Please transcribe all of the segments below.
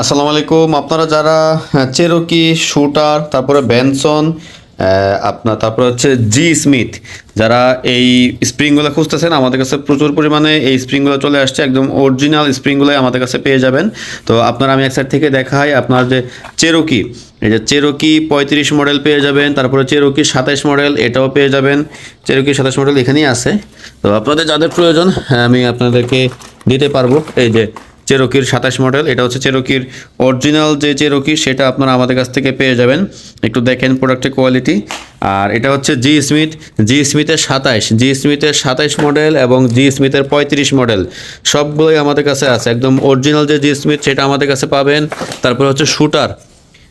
আসসালামু আলাইকুম। আপনারা যারা চেরোকি শুটার তারপরে বেনসন আহ, আপনার তারপরে হচ্ছে জি স্মিথ যারা এই স্প্রিংগুলো খুঁজতেছেন আমাদের কাছে প্রচুর পরিমাণে এই স্প্রিংগুলো চলে আসছে। একদম অরিজিনাল স্প্রিংগুলোই আমাদের কাছে পেয়ে যাবেন। তো আপনারা আমি এক সাইড থেকে দেখাই আপনার যে চেরোকি এই যে চেরোকি পঁয়ত্রিশ মডেল পেয়ে যাবেন তারপরে চেরোকি সাতাইশ মডেল এটাও পেয়ে যাবেন। চেরোকি সাতাইশ মডেল এখানেই আছে। তো আপনাদের যাদের প্রয়োজন হ্যাঁ, আমি আপনাদেরকে দিতে পারব। এই যে চেরোকির সাতাশ মডেল। এটা হচ্ছে চেরোকির অরিজিনাল যে চেরোকি, সেটা আপনারা আমাদের কাছ থেকে পেয়ে যাবেন। একটু দেখেন প্রোডাক্টের কোয়ালিটি আর এটা হচ্ছে জি স্মিথ জি স্মিথের সাতাইশ জি স্মিথের সাতাইশ মডেল এবং জি স্মিথের পঁয়ত্রিশ মডেল। সবগুলোই আমাদের কাছে আছে। একদম অরিজিনাল যে জি স্মিথ সেটা আমাদের কাছে পাবেন। তারপর হচ্ছে শুটার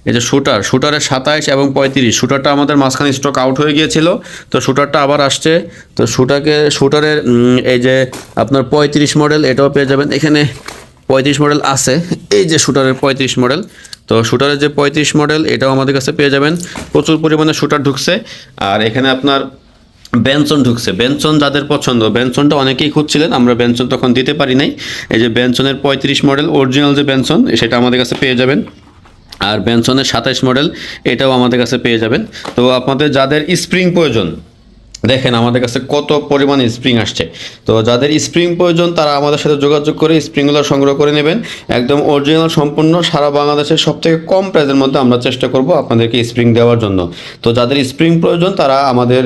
এই যে শুটার শুটারের সাতাইশ এবং পঁয়ত্রিশ। শুটারটা আমাদের মাঝখানে স্টক আউট হয়ে গিয়েছিল। তো শুটারটা আবার আসছে। তো শুটারকে শুটারের এই যে আপনার পঁয়ত্রিশ মডেল, এটাও পেয়ে যাবেন। এখানে পঁয়ত্রিশ মডেল আছে। এই যে শুটারের পঁয়ত্রিশ মডেল। তো শুটারের যে পঁয়ত্রিশ মডেল, এটাও আমাদের কাছে পেয়ে যাবেন। প্রচুর পরিমাণে শুটার ঢুকছে। আর এখানে আপনার বেনসন ঢুকছে। বেনসন যাদের পছন্দ, বেনসনটা অনেকেই খুঁজছিলেন, আমরা বেনসন তখন দিতে পারি নাই। এই যে বেনসনের পঁয়ত্রিশ মডেল, অরিজিনাল যে বেনসন, সেটা আমাদের কাছে পেয়ে যাবেন। আর বেনসনের সাতাইশ মডেল, এটাও আমাদের কাছে পেয়ে যাবেন। তো আপনাদের যাদের স্প্রিং প্রয়োজন দেখেন, আমাদের কাছে কত পরিমাণ স্প্রিং আসছে। তো যাদের স্প্রিং প্রয়োজন, তারা আমাদের সাথে যোগাযোগ করে স্প্রিংগুলো সংগ্রহ করে নেবেন। একদম অরিজিনাল সম্পূর্ণ সারা বাংলাদেশের সবথেকে কম প্রাইসের মধ্যে আমরা চেষ্টা করব আপনাদেরকে স্প্রিং দেওয়ার জন্য। তো যাদের স্প্রিং প্রয়োজন, তারা আমাদের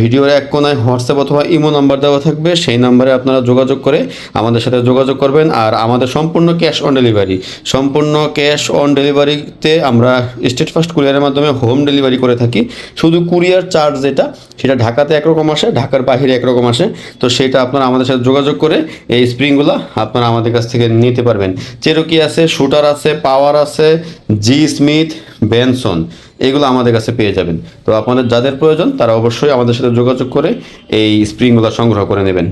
ভিডিওর এক কোনায় হোয়াটসঅ্যাপ অথবা ইমো নাম্বার দেওয়া থাকবে। সেই নাম্বারে আপনারা যোগাযোগ করে আমাদের সাথে যোগাযোগ করবেন। আর আমাদের সম্পূর্ণ ক্যাশ অন ডেলিভারি সম্পূর্ণ ক্যাশ অন ডেলিভারিতে আমরা স্টেট ফার্স্ট কুরিয়ারের মাধ্যমে হোম ডেলিভারি করে থাকি। শুধু কুরিয়ার চার্জ যেটা, সেটা ঢাকাতে একরকম আসে, ঢাকার বাহিরে একরকম আসে। তো সেটা আপনারা আমাদের সাথে যোগাযোগ করে এই স্প্রিংগুলো আপনারা আমাদের কাছ থেকে নিতে পারবেন। চেরোকি আছে শুটার আছে পাওয়ার আছে জি স্মিথ বেনসন এগুলো আমাদের কাছে পেয়ে যাবেন। তো আপনাদের যাদের প্রয়োজন তারা অবশ্যই আমাদের সাথে যোগাযোগ করে এই স্প্রিংগুলো সংগ্রহ করে নেবেন।